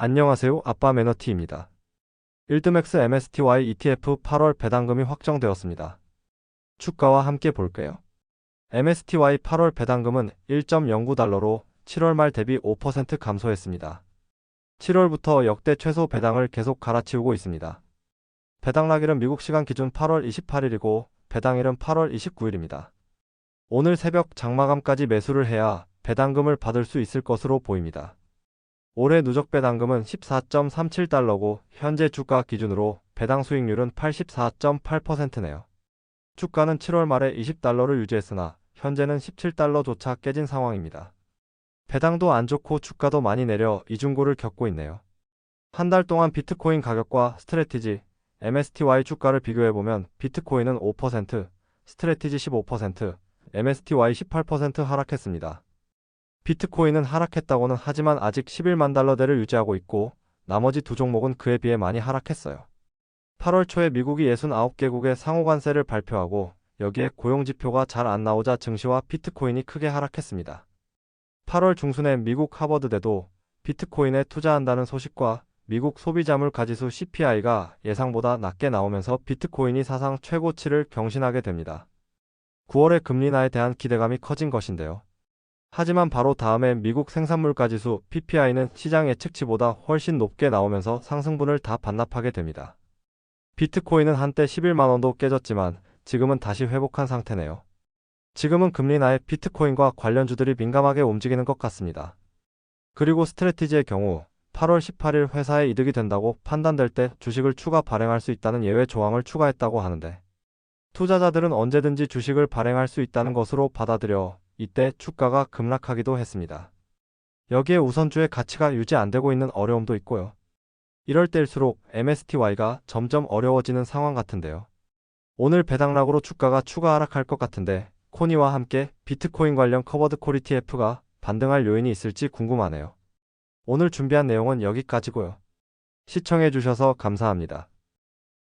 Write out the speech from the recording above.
안녕하세요. 아빠 매너티입니다. 1드맥스 MSTY ETF 8월 배당금이 확정되었습니다. 주가와 함께 볼게요. MSTY 8월 배당금은 1.09달러로 7월 말 대비 5% 감소했습니다. 7월부터 역대 최소 배당을 계속 갈아치우고 있습니다. 배당락일은 미국 시간 기준 8월 28일이고 배당일은 8월 29일입니다. 오늘 새벽 장마감까지 매수를 해야 배당금을 받을 수 있을 것으로 보입니다. 올해 누적 배당금은 14.37달러고 현재 주가 기준으로 배당 수익률은 84.8%네요. 주가는 7월 말에 20달러를 유지했으나 현재는 17달러조차 깨진 상황입니다. 배당도 안 좋고 주가도 많이 내려 이중고를 겪고 있네요. 한 달 동안 비트코인 가격과 스트레티지, MSTY 주가를 비교해보면 비트코인은 5%, 스트레티지 15%, MSTY 18% 하락했습니다. 비트코인은 하락했다고는 하지만 아직 11만 달러대를 유지하고 있고 나머지 두 종목은 그에 비해 많이 하락했어요. 8월 초에 미국이 69개국의 상호관세를 발표하고 여기에 고용지표가 잘 안 나오자 증시와 비트코인이 크게 하락했습니다. 8월 중순에 미국 하버드대도 비트코인에 투자한다는 소식과 미국 소비자물 가지수 CPI가 예상보다 낮게 나오면서 비트코인이 사상 최고치를 경신하게 됩니다. 9월의 금리 인하에 대한 기대감이 커진 것인데요. 하지만 바로 다음에 미국 생산물가 지수 PPI는 시장 예측치보다 훨씬 높게 나오면서 상승분을 다 반납하게 됩니다. 비트코인은 한때 11만 원도 깨졌지만 지금은 다시 회복한 상태네요. 지금은 금리 인하에 비트코인과 관련주들이 민감하게 움직이는 것 같습니다. 그리고 스트레티지의 경우 8월 18일 회사에 이득이 된다고 판단될 때 주식을 추가 발행할 수 있다는 예외 조항을 추가했다고 하는데 투자자들은 언제든지 주식을 발행할 수 있다는 것으로 받아들여 이때 주가가 급락하기도 했습니다. 여기에 우선주의 가치가 유지 안 되고 있는 어려움도 있고요. 이럴 때일수록 MSTY가 점점 어려워지는 상황 같은데요. 오늘 배당락으로 주가가 추가 하락할 것 같은데 코니와 함께 비트코인 관련 커버드 콜 ETF가 반등할 요인이 있을지 궁금하네요. 오늘 준비한 내용은 여기까지고요. 시청해주셔서 감사합니다.